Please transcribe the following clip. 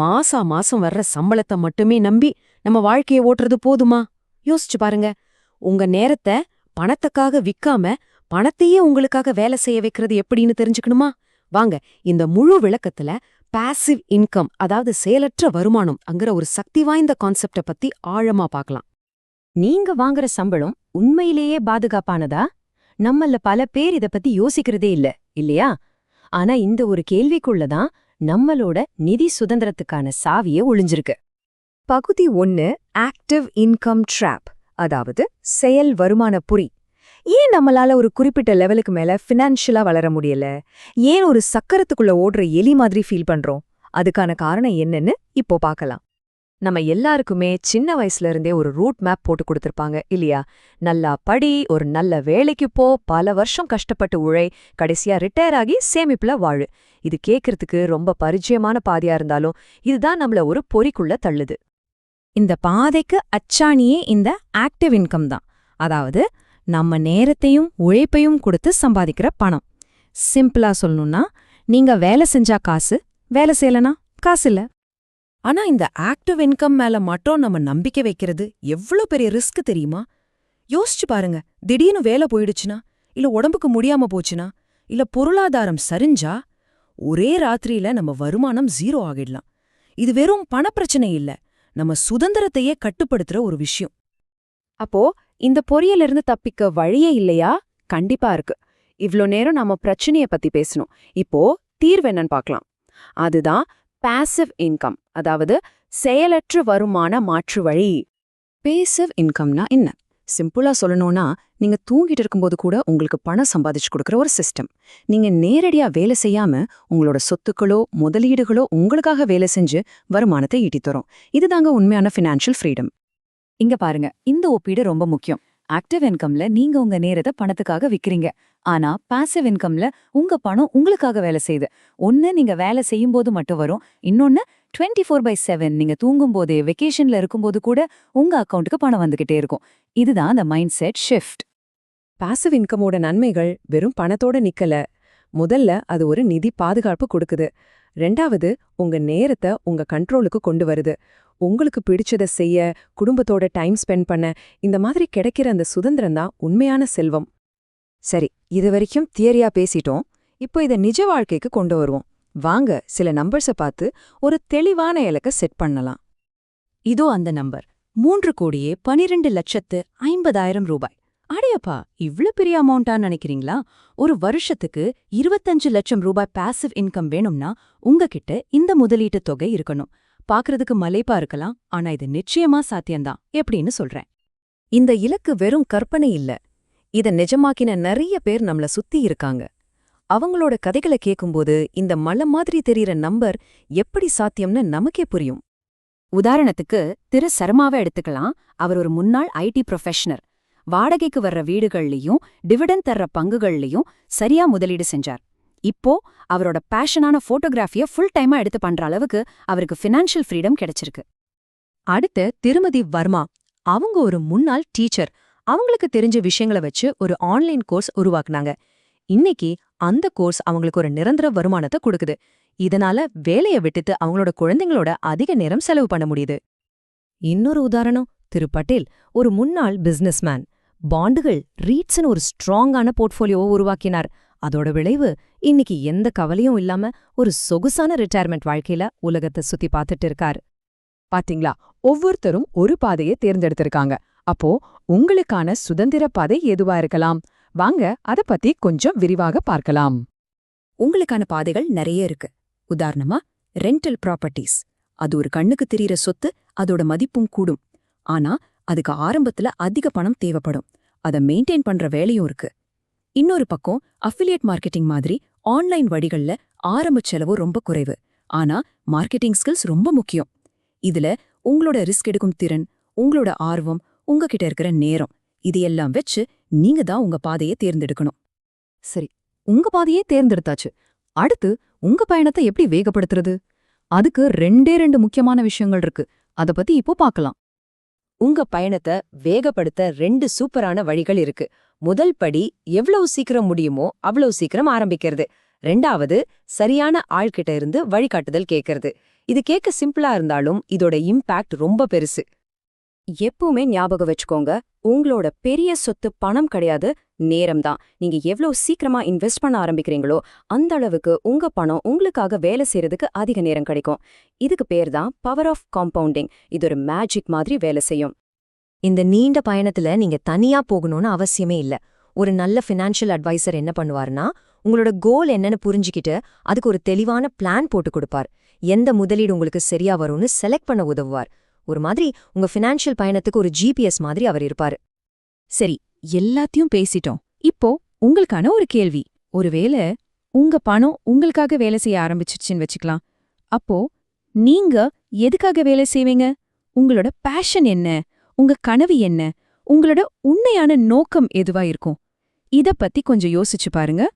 மாசா மாசம் வர்ற சம்பளத்தை மட்டுமே நம்பி நம்ம வாழ்க்கைய ஓட்டுறது போதுமா? யோசிச்சு பாருங்க. உங்க நேரத்தை பணத்துக்காக விக்காம பணத்தையே உங்களுக்காக வேலை செய்ய வைக்கிறது எப்படின்னு தெரிஞ்சுக்கணுமா? வாங்க இந்த முழு விளக்கத்துல பாசிவ் இன்கம் அதாவது செயலற்ற வருமானம் அங்கிற ஒரு சக்தி வாய்ந்த கான்செப்ட பத்தி ஆழமா பார்க்கலாம். நீங்க வாங்குற சம்பளம் உண்மையிலேயே பாதுகாப்பானதா? நம்மள பல பேர் இத பத்தி யோசிக்கிறதே இல்ல இல்லையா? ஆனா இந்த ஒரு கேள்விக்குள்ளதான் நம்மளோட நிதி சுதந்திரத்துக்கான சாவிய ஒளிஞ்சிருக்கு. பகுதி ஒன்னு ஆக்டிவ் இன்கம் ட்ராப் அதாவது செயல் வருமான புரி. ஏன் நம்மளால ஒரு குறிப்பிட்ட லெவலுக்கு மேல ஃபினான்ஷியலா வளர முடியல? ஏன் ஒரு சக்கரத்துக்குள்ள ஓடுற எலி மாதிரி ஃபீல் பண்றோம்? அதுக்கான காரணம் என்னன்னு இப்போ பார்க்கலாம். நம்ம எல்லாருக்குமே சின்ன வயசுல இருந்தே ஒரு ரூட் மேப் போட்டு கொடுத்திருப்பாங்க இல்லையா? நல்லா படி ஒரு நல்ல வேலைக்கு போ பல வருஷம் கஷ்டப்பட்டு உழை கடைசியா ரிட்டையர் ஆகி சேமிப்புல வாழு. இது கேட்கறதுக்கு ரொம்ப பரிச்சயமான பாதையா இருந்தாலும் இதுதான் நம்மள ஒரு பொறிக்குள்ள தள்ளுது. இந்த பாதைக்கு அச்சாணியே இந்த ஆக்டிவ் இன்கம் தான். அதாவது நம்ம நேரத்தையும் உழைப்பையும் கொடுத்து சம்பாதிக்கிற பணம். சிம்பிளா சொல்லணும்னா நீங்க வேலை செஞ்சா காசு வேலை செய்யலனா காசு இல்ல. ஆனா இந்த ஆக்டிவ் இன்கம் மேல மட்டும் நம்ம நம்பிக்கை வைக்கிறது எவ்ளோ பெரிய ரிஸ்க் தெரியுமா? யோசிச்சு பாருங்க. திடீர்னு வேலை போயிடுச்சுனா இல்ல உடம்புக்கு முடியாம போச்சுனா இல்ல பொருளாதாரம் சரிஞ்சா ஒரே ராத்திரியில நம்ம வருமானம் ஜீரோ ஆகிடலாம். இது வெறும் பணப்பிரச்சனை இல்ல. நம்ம சுதந்திரத்தையே கட்டுப்படுத்துற ஒரு விஷயம். அப்போ இந்த பொறியிலிருந்து தப்பிக்க வழியே இல்லையா? கண்டிப்பா இருக்கு. இவ்ளோ நேரம் நாம பிரச்சனைய பத்தி பேசணும். இப்போ தீர்வு என்னன்னு பார்க்கலாம். அதுதான் பாசிவ் இன்கம் அதாவது செயலற்ற வருமான மாற்று வழி. பேசிவ் இன்கம்னா என்ன? சிம்பிளா சொல்லணும்னா நீங்க தூங்கிட்டு இருக்கும்போது கூட உங்களுக்கு பணம் சம்பாதிச்சு கொடுக்குற ஒரு சிஸ்டம் நீங்க நேரடியா வேலை செய்யாம உங்களோட சொத்துக்களோ முதலீடுகளோ உங்களுக்காக வேலை செஞ்சு வருமானத்தை ஈட்டித்தரும் இதுதாங்க உண்மையான ஃபினான்ஷியல் ஃப்ரீடம் இங்க பாருங்க இந்த ஒப்பீடு ரொம்ப முக்கியம். ஆக்டிவ் இன்கம்ல நீங்க உங்க நேரத்தை பணத்துக்காக விக்கிறீங்க. ஆனா பாசிவ் இன்கம்ல உங்க பணம் உங்களுக்காக வேலை செய்யுது. ஒன்னு நீங்க வேலை செய்யும் போது மட்டும் வரும். இன்னொன்னு டுவெண்ட்டி ஃபோர் பை செவன் நீங்க தூங்கும் போதே வெக்கேஷன்ல இருக்கும்போது கூட உங்க அக்கௌண்ட்டுக்கு பணம் வந்துகிட்டே இருக்கும். இதுதான் அந்த மைண்ட் செட் ஷிஃப்ட் பாசிவ் இன்கமோட நன்மைகள் வெறும் பணத்தோட நிக்கல. முதல்ல அது ஒரு நிதி பாதுகாப்பு கொடுக்குது. ரெண்டாவது உங்க நேரத்தை உங்க கண்ட்ரோலுக்கு கொண்டு வருது. உங்களுக்கு பிடிச்சத செய்ய குடும்பத்தோட டைம் ஸ்பெண்ட் பண்ண இந்த மாதிரி கிடைக்கிற அந்த சுதந்திரம் தான் உண்மையான செல்வம். சரி இது வரைக்கும் தியரியா பேசிட்டோம். இப்போ இத நிஜ வாழ்க்கைக்கு கொண்டு வருவோம். வாங்க சில நம்பர்ஸ பார்த்து ஒரு தெளிவான இலக்க செட் பண்ணலாம். இதோ அந்த நம்பர் மூன்று கோடியே பனிரெண்டு லட்சத்து ஐம்பதாயிரம் ரூபாய். அடையப்பா இவ்ளோ பெரிய அமௌண்டான்னு நினைக்கிறீங்களா? ஒரு வருஷத்துக்கு இருபத்தஞ்சு லட்சம் ரூபாய் பாசிவ் இன்கம் வேணும்னா உங்ககிட்ட இந்த முதலீட்டு தொகை இருக்கணும். பாக்குறதுக்கு மலைப்பா இருக்கலாம் ஆனா இது நிச்சயமா சாத்தியம்தான் எப்படின்னு சொல்றேன். இந்த இலக்கு வெறும் கற்பனை இல்ல. இத நிஜமாக்கின நிறைய பேர் நம்மள சுத்தி இருக்காங்க. அவங்களோட கதைகளை கேட்கும்போது இந்த மலை மாதிரி தெரியற நம்பர் எப்படி சாத்தியம்னு நமக்கே புரியும். உதாரணத்துக்கு திரு சர்மாவை எடுத்துக்கலாம். அவர் ஒரு முன்னாள் ஐடி ப்ரொஃபஷனர் வாடகைக்கு வர்ற வீடுகள்லயும் டிவிடன் தர்ற பங்குகள்லயும் சரியா முதலீடு செஞ்சார். இப்போ அவரோட பேஷனான போட்டோகிராஃபியை ஃபுல் டைமா எடுத்து பண்ற அளவுக்கு அவருக்கு ஃபினான்ஷியல் ஃப்ரீடம் கிடைச்சிருக்கு. அடுத்து திருமதி வர்மா. அவங்க ஒரு முன்னாள் டீச்சர் அவங்களுக்கு தெரிஞ்ச விஷயங்களை வச்சு ஒரு ஆன்லைன் கோர்ஸ் உருவாக்குனாங்க. இன்னைக்கு அந்த கோர்ஸ் அவங்களுக்கு ஒரு நிரந்தர வருமானத்தை கொடுக்குது. இதனால வேலையை விட்டுட்டு அவங்களோட குழந்தைங்களோட அதிக நேரம் செலவு பண்ண முடியுது. இன்னொரு உதாரணம் திரு பட்டேல் ஒரு முன்னாள் பிசினஸ்மேன் பாண்டுகள் ரீட்ஸ்னு ஒரு ஸ்ட்ராங்கான போர்ட்ஃபோலியோவை உருவாக்கினார். அதோட விளைவு இன்னைக்கு எந்த கவலையும் இல்லாம ஒரு சொகுசான ரிட்டையர்மெண்ட் வாழ்க்கையில உலகத்தை சுத்தி பார்த்துட்டு இருக்காரு. பாத்தீங்களா? ஒவ்வொருத்தரும் ஒரு பாதையை தேர்ந்தெடுத்திருக்காங்க. அப்போ உங்களுக்கான சுதந்திர பாதை எதுவா இருக்கலாம்? வாங்க அத பத்தி கொஞ்சம் விரிவாக பார்க்கலாம். உங்களுக்கான பாதைகள் நிறைய இருக்கு. உதாரணமா ரெண்டல் ப்ராப்பர்ட்டிஸ் அது ஒரு கண்ணுக்கு தெரியற சொத்து அதோட மதிப்பும் கூடும். ஆனா அதுக்கு ஆரம்பத்துல அதிக பணம் தேவைப்படும். அதை மெயின்டைன் பண்ற வேலையும் இருக்கு. இன்னொரு பக்கம் அஃபிலியேட் மார்க்கெட்டிங் மாதிரி ஆன்லைன் வழிகள்ல ஆரம்ப செலவு ரொம்ப குறைவு. ஆனா மார்க்கெட்டிங் ஸ்கில்ஸ் ரொம்ப முக்கியம். இதுல உங்களோட ரிஸ்க் எடுக்கும் திறன் உங்களோட ஆர்வம் உங்ககிட்ட இருக்கிற நேரம் இதையெல்லாம் வச்சு நீங்க தான் உங்க பாதையை தேர்ந்தெடுக்கணும். சரி உங்க பாதையே தேர்ந்தெடுத்தாச்சு. அடுத்து உங்க பயணத்தை எப்படி வேகப்படுத்துறது? அதுக்கு ரெண்டே ரெண்டு முக்கியமான விஷயங்கள் இருக்கு. அத பத்தி இப்போ பார்க்கலாம். உங்க பயணத்தை வேகப்படுத்த ரெண்டு சூப்பரான வழிகள் இருக்கு. முதல் படி எவ்வளவு சீக்கிரம் முடியுமோ அவ்வளவு சீக்கிரம் ஆரம்பிக்கிறது. ரெண்டாவது சரியான ஆள்கிட்ட இருந்து வழிகாட்டுதல் கேட்கறது இது கேட்க சிம்பிளா இருந்தாலும் இதோட இம்பாக்ட் ரொம்ப பெருசு. எப்பவுமே ஞாபகம் வச்சுக்கோங்க உங்களோட பெரிய சொத்து பணம் கிடையாது நேரம் தான் நீங்க எவ்வளவு சீக்கிரமா இன்வெஸ்ட் பண்ண ஆரம்பிக்கிறீங்களோ அந்த அளவுக்கு உங்க பணம் உங்களுக்காக வேலை செய்யறதுக்கு அதிக நேரம் கிடைக்கும். இதுக்கு பேர் தான் பவர் ஆஃப் காம்பவுண்டிங். இது ஒரு மேஜிக் மாதிரி வேலை செய்யும். இந்த நீண்ட பயணத்துல நீங்க தனியா போகணும்னு அவசியமே இல்ல. ஒரு நல்ல ஃபினான்ஷியல் அட்வைசர் என்ன பண்ணுவாருன்னா உங்களோட கோல் என்னன்னு புரிஞ்சுக்கிட்டு அதுக்கு ஒரு தெளிவான பிளான் போட்டு கொடுப்பார். எந்த முதலீடு உங்களுக்கு சரியா வரும்னு செலக்ட் பண்ண உதவுவார். ஒரு மாதிரி உங்க ஃபினான்ஷியல் பயணத்துக்கு ஒரு ஜிபிஎஸ் மாதிரி அவர் இருப்பாரு. சரி எல்லாத்தையும் பேசிட்டோம். இப்போ உங்களுக்கான ஒரு கேள்வி. ஒருவேளை உங்க பணம் உங்களுக்காக வேலை செய்ய ஆரம்பிச்சிருச்சுன்னு வச்சுக்கலாம். அப்போ நீங்க எதுக்காக வேலை செய்வீங்க? உங்களோட பேஷன் என்ன? உங்க கனவு என்ன? உங்களோட உண்மையான நோக்கம் எதுவா இருக்கும்? இத பத்தி கொஞ்சம் யோசிச்சு பாருங்க.